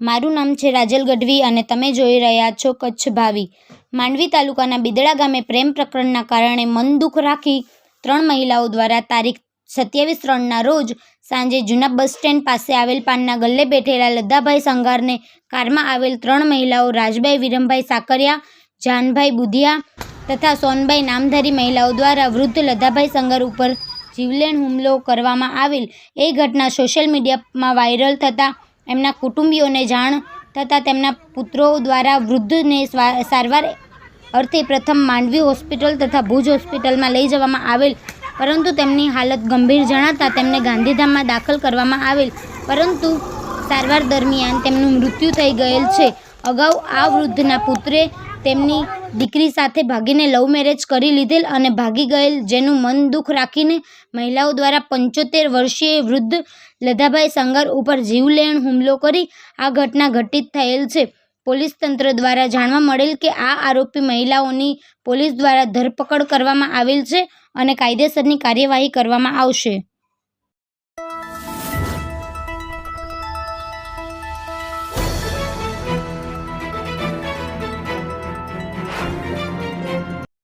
મારું નામ છે રાજલ ગઢવી અને તમે જોઈ રહ્યા છો કચ્છ ભાવી. માંડવી તાલુકાના બિદડા ગામે પ્રેમ પ્રકરણના કારણે મન દુઃખ રાખી ત્રણ મહિલાઓ દ્વારા તારીખ સત્યાવીસ ત્રણના રોજ સાંજે જૂના બસ સ્ટેન્ડ પાસે આવેલ પાનના ગલ્લે બેઠેલા લદ્દાભાઈ સંઘારને કારમાં આવેલ ત્રણ મહિલાઓ રાજભાઈ વિરમભાઈ સાકરિયા, જાનભાઈ બુધિયા તથા સોનભાઈ નામધારી મહિલાઓ દ્વારા વૃદ્ધ લદ્દાભાઈ સંઘર ઉપર જીવલેણ હુમલો કરવામાં આવેલ. એ ઘટના સોશિયલ મીડિયામાં વાયરલ થતાં એમના કુટુંબીઓને જાણ થતાં તેમના પુત્રો દ્વારા વૃદ્ધને સારવાર અર્થે પ્રથમ માંડવી હોસ્પિટલ તથા ભુજ હોસ્પિટલમાં લઈ જવામાં આવેલ. પરંતુ તેમની હાલત ગંભીર જણાતા તેમને ગાંધીધામમાં દાખલ કરવામાં આવેલ. પરંતુ સારવાર દરમિયાન તેમનું મૃત્યુ થઈ ગયેલ છે. અગાઉ આ વૃદ્ધના પુત્રે તેમની દીકરી સાથે ભાગીને લવ મેરેજ કરી લીધેલ અને ભાગી ગયેલ, જેનું મન દુઃખ રાખીને મહિલાઓ દ્વારા પંચોતેર વર્ષીય વૃદ્ધ લધાભાઈ સંગર ઉપર જીવલેણ હુમલો કરી આ ઘટના ઘટિત થયેલ છે. પોલીસ તંત્ર દ્વારા જાણવા મળેલ કે આ આરોપી મહિલાઓની પોલીસ દ્વારા ધરપકડ કરવામાં આવેલ છે અને કાયદેસરની કાર્યવાહી કરવામાં આવશે.